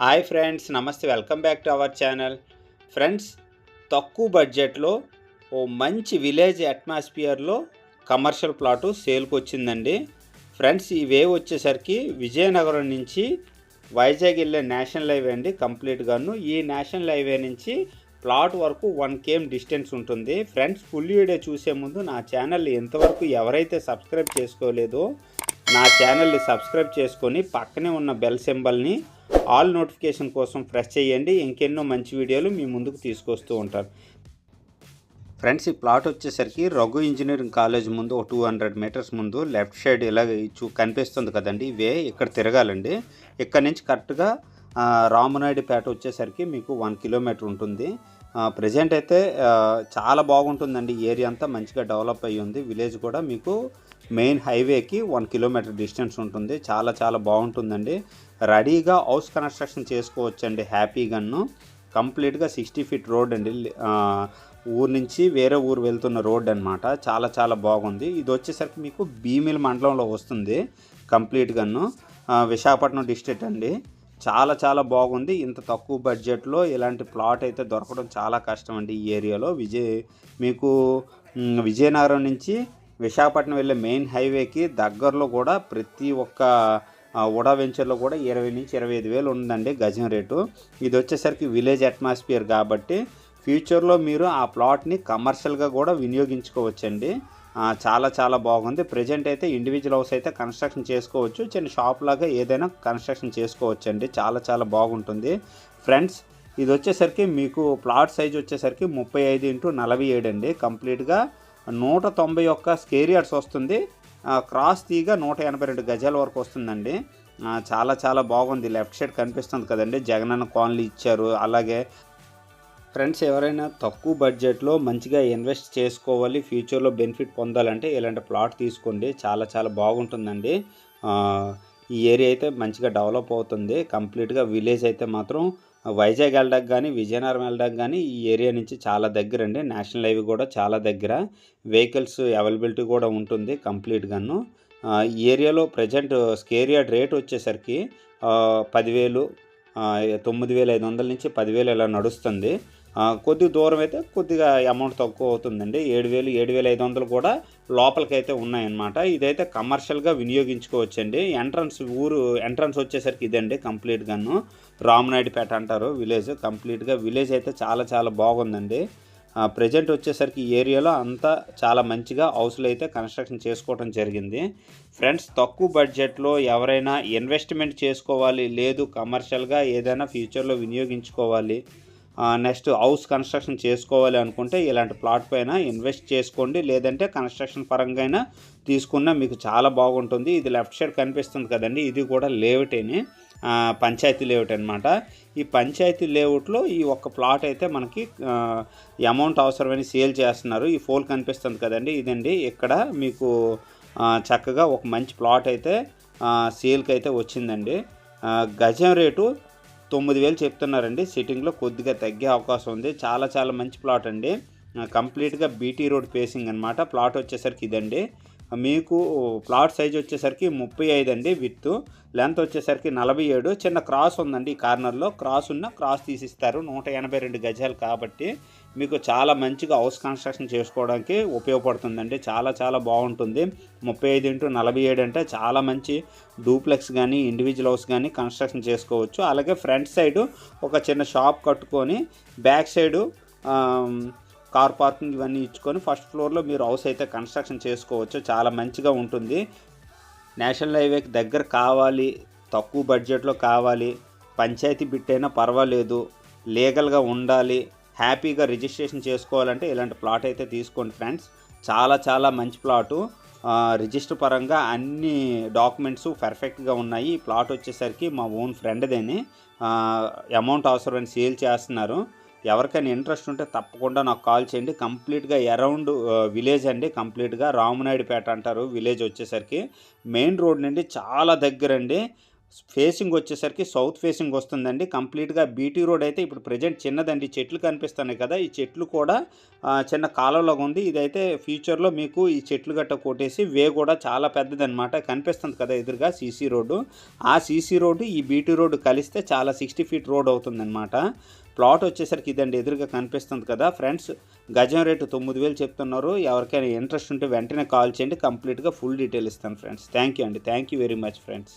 Hi friends నమస్తే welcome back to our channel friends తక్కువ బడ్జెట్లో ఓ మంచి విలేజ్ అట్మాస్ఫియర్లో కమర్షియల్ ప్లాటు సేల్కి వచ్చిందండి. ఫ్రెండ్స్ ఇవే వచ్చేసరికి విజయనగరం నుంచి వైజాగ్ వెళ్ళే నేషనల్ హైవే అండి కంప్లీట్గాను ఈ నేషనల్ హైవే నుంచి ప్లాట్ వరకు వన్ కేఎం డిస్టెన్స్ ఉంటుంది. ఫ్రెండ్స్ ఫుల్ వీడియో చూసే ముందు నా ఛానల్ ఎంతవరకు ఎవరైతే సబ్స్క్రైబ్ చేసుకోలేదో నా ఛానల్ని సబ్స్క్రైబ్ చేసుకొని పక్కనే ఉన్న బెల్ సింబల్ని ఆల్ నోటిఫికేషన్ కోసం ప్రెస్ చేయండి. ఇంకెన్నో మంచి వీడియోలు మీ ముందుకు తీసుకొస్తూ ఉంటారు. ఫ్రెండ్స్ ఈ ప్లాట్ వచ్చేసరికి రఘు ఇంజనీరింగ్ కాలేజ్ ముందు ఒక టూ హండ్రెడ్ మీటర్స్ ముందు లెఫ్ట్ సైడ్ ఇలా చూ కనిపిస్తుంది కదండి. ఇవే ఇక్కడ తిరగాలండి. ఇక్కడ నుంచి కరెక్ట్గా రామనాయుడుపేట వచ్చేసరికి మీకు వన్ కిలోమీటర్ ఉంటుంది. ప్రజెంట్ అయితే చాలా బాగుంటుందండి. ఏరియా అంతా మంచిగా డెవలప్ అయ్యి ఉంది. విలేజ్ కూడా మీకు మెయిన్ హైవేకి వన్ కిలోమీటర్ డిస్టెన్స్ ఉంటుంది. చాలా చాలా బాగుంటుందండి. రెడీగా హౌస్ కన్స్ట్రక్షన్ చేసుకోవచ్చండి హ్యాపీగాను కంప్లీట్గా సిక్స్టీ ఫీట్ రోడ్ అండి. ఊరు నుంచి వేరే ఊరు వెళ్తున్న రోడ్ అనమాట చాలా చాలా బాగుంది. ఇది వచ్చేసరికి మీకు భీమిల్ మండలంలో వస్తుంది కంప్లీట్గాను విశాఖపట్నం డిస్ట్రిక్ట్ అండి. చాలా చాలా బాగుంది. ఇంత తక్కువ బడ్జెట్లో ఇలాంటి ప్లాట్ అయితే దొరకడం చాలా కష్టం అండి ఈ ఏరియాలో. విజయ్ మీకు విజయనగరం నుంచి విశాఖపట్నం వెళ్ళే మెయిన్ హైవేకి దగ్గరలో కూడా ప్రతి ఒక్క ఉడా వెంచర్లో కూడా ఇరవై నుంచి ఇరవై ఐదు వేలు ఉందండి గజం రేటు. ఇది వచ్చేసరికి విలేజ్ అట్మాస్ఫియర్ కాబట్టి ఫ్యూచర్లో మీరు ఆ ప్లాట్ని కమర్షియల్గా కూడా వినియోగించుకోవచ్చండి. చాలా చాలా బాగుంది. ప్రజెంట్ అయితే ఇండివిజువల్ హౌస్ అయితే కన్స్ట్రక్షన్ చేసుకోవచ్చు. చిన్న షాప్ లాగా ఏదైనా కన్స్ట్రక్షన్ చేసుకోవచ్చండి. చాలా చాలా బాగుంటుంది. ఫ్రెండ్స్ ఇది వచ్చేసరికి మీకు ప్లాట్ సైజ్ వచ్చేసరికి ముప్పై ఐదు ఇంటూ నలభై ఏడు అండి. కంప్లీట్గా నూట తొంభై ఒక్క స్కేర్ యార్డ్స్ వస్తుంది. క్రాస్ తీగ నూట ఎనభై రెండు గజాల వరకు వస్తుందండి. చాలా చాలా బాగుంది. లెఫ్ట్ సైడ్ కనిపిస్తుంది కదండి. జగనన్న కాలనీ ఇచ్చారు. అలాగే ఫ్రెండ్స్ ఎవరైనా తక్కువ బడ్జెట్లో మంచిగా ఇన్వెస్ట్ చేసుకోవాలి ఫ్యూచర్లో బెనిఫిట్ పొందాలంటే ఇలాంటి ప్లాట్ తీసుకోండి. చాలా చాలా బాగుంటుందండి. ఈ ఏరియా అయితే మంచిగా డెవలప్ అవుతుంది. కంప్లీట్గా విలేజ్ అయితే మాత్రం వైజాగ్ వెళ్ళడానికి కానీ విజయనగరం వెళ్ళడానికి కానీ ఈ ఏరియా నుంచి చాలా దగ్గర అండి. నేషనల్ హైవే కూడా చాలా దగ్గర. వెహికల్స్ అవైలబిలిటీ కూడా ఉంటుంది కంప్లీట్గాను ఈ ఏరియాలో ప్రజెంట్ స్కేర్ రేట్ వచ్చేసరికి పదివేలు తొమ్మిది వేల ఐదు వందల నుంచి పదివేలు ఇలా నడుస్తుంది. కొద్ది దూరం అయితే కొద్దిగా అమౌంట్ తక్కువ అవుతుందండి. ఏడు వేలు ఏడు వేల ఐదు వందలు కూడా లోపలికైతే ఉన్నాయన్నమాట. ఇదైతే కమర్షియల్గా వినియోగించుకోవచ్చండి. ఎంట్రన్స్ ఊరు ఎంట్రన్స్ వచ్చేసరికి ఇదండి కంప్లీట్గాను రామనాయుడుపేట అంటారు విలేజ్ కంప్లీట్గా విలేజ్ అయితే చాలా చాలా బాగుందండి. ప్రజెంట్ వచ్చేసరికి ఏరియాలో అంతా చాలా మంచిగా హౌస్లు అయితే కన్స్ట్రక్షన్ చేసుకోవడం జరిగింది. ఫ్రెండ్స్ తక్కువ బడ్జెట్లో ఎవరైనా ఇన్వెస్ట్మెంట్ చేసుకోవాలి లేదు కమర్షియల్గా ఏదైనా ఫ్యూచర్లో వినియోగించుకోవాలి నెక్స్ట్ హౌస్ కన్స్ట్రక్షన్ చేసుకోవాలి అనుకుంటే ఇలాంటి ప్లాట్ పైన ఇన్వెస్ట్ చేసుకోండి. లేదంటే కన్స్ట్రక్షన్ పరంగా అయినా తీసుకున్నా మీకు చాలా బాగుంటుంది. ఇది లెఫ్ట్ సైడ్ కనిపిస్తుంది కదండి. ఇది కూడా లేఅవుటేనే పంచాయతీ లేఅవుట్ అనమాట ఈ పంచాయతీ లేఅవుట్లో ఈ ఒక్క ప్లాట్ అయితే మనకి అమౌంట్ అవసరమని సేల్ చేస్తున్నారు. ఈ ఫోల్ కనిపిస్తుంది కదండి. ఇదండి. ఇక్కడ మీకు చక్కగా ఒక మంచి ప్లాట్ అయితే సేల్కి అయితే వచ్చిందండి. గజం రేటు తొమ్మిది వేలు చెప్తున్నారండి. సిట్టింగ్లో కొద్దిగా తగ్గే అవకాశం ఉంది. చాలా చాలా మంచి ప్లాట్ అండి. కంప్లీట్గా బీటీ రోడ్ ఫేసింగ్ అనమాట ప్లాట్ వచ్చేసరికి ఇదండి. మీకు ప్లాట్ సైజ్ వచ్చేసరికి ముప్పై ఐదు అండి విత్ లెంత్ వచ్చేసరికి నలభై ఏడు. చిన్న క్రాస్ ఉందండి ఈ కార్నర్లో. క్రాస్ ఉన్న క్రాస్ తీసిస్తారు. నూట ఎనభై రెండు గజాలు కాబట్టి మీకు చాలా మంచిగా హౌస్ కన్స్ట్రక్షన్ చేసుకోవడానికి ఉపయోగపడుతుందండి. చాలా చాలా బాగుంటుంది. ముప్పై ఐదు ఇంటూ నలభై ఏడు అంటే చాలా మంచి డూప్లెక్స్ కానీ ఇండివిజువల్ హౌస్ కానీ కన్స్ట్రక్షన్ చేసుకోవచ్చు. అలాగే ఫ్రంట్ సైడు ఒక చిన్న షాప్ కట్టుకొని బ్యాక్ సైడు కార్ పార్కింగ్ ఇవన్నీ ఇచ్చుకొని ఫస్ట్ ఫ్లోర్లో మీరు హౌస్ అయితే కన్స్ట్రక్షన్ చేసుకోవచ్చు. చాలా మంచిగా ఉంటుంది. నేషనల్ హైవేకి దగ్గర కావాలి తక్కువ బడ్జెట్లో కావాలి పంచాయతీ బిట్ అయినా పర్వాలేదు లీగల్గా ఉండాలి హ్యాపీగా రిజిస్ట్రేషన్ చేసుకోవాలంటే ఇలాంటి ప్లాట్ అయితే తీసుకోండి ఫ్రెండ్స్. చాలా చాలా మంచి ప్లాటు. రిజిస్టర్ పరంగా అన్ని డాక్యుమెంట్స్ పర్ఫెక్ట్గా ఉన్నాయి. ఈ ప్లాట్ వచ్చేసరికి మా ఓన్ ఫ్రెండ్దేని అమౌంట్ అవసరమని సేల్ చేస్తున్నారు. ఎవరికైనా ఇంట్రెస్ట్ ఉంటే తప్పకుండా నాకు కాల్ చేయండి. కంప్లీట్గా అరౌండ్ విలేజ్ అండి. కంప్లీట్గా రామనాయుడుపేట అంటారు. విలేజ్ వచ్చేసరికి మెయిన్ రోడ్ నుండి చాలా దగ్గర అండి ఫేసింగ్ వచ్చేసరికి సౌత్ ఫేసింగ్ వస్తుందండి. కంప్లీట్గా బీటీ రోడ్ అయితే ఇప్పుడు ప్రజెంట్ చిన్నదండి. చెట్లు కనిపిస్తున్నాయి కదా. ఈ చెట్లు కూడా చిన్న కాలంలాగా ఉంది. ఇదైతే ఫ్యూచర్లో మీకు ఈ చెట్లు గట్ట కొట్టేసి వే కూడా చాలా పెద్దదన్నమాట. కనిపిస్తుంది కదా ఎదురుగా సీసీ రోడ్డు. ఆ సీసీ రోడ్డు ఈ బీటీ రోడ్డు కలిస్తే చాలా సిక్స్టీ ఫీట్ రోడ్ అవుతుందన్నమాట. ప్లాట్ వచ్చేసరికి ఇదండి ఎదురుగా కనిపిస్తుంది కదా. ఫ్రెండ్స్ గజం రేటు తొమ్మిది వేలు చెప్తున్నారు. ఎవరికైనా ఇంట్రెస్ట్ ఉంటే వెంటనే కాల్ చేయండి. కంప్లీట్గా ఫుల్ డీటెయిల్ ఇస్తాను ఫ్రెండ్స్. థ్యాంక్ యూ అండి. Thank you very much friends.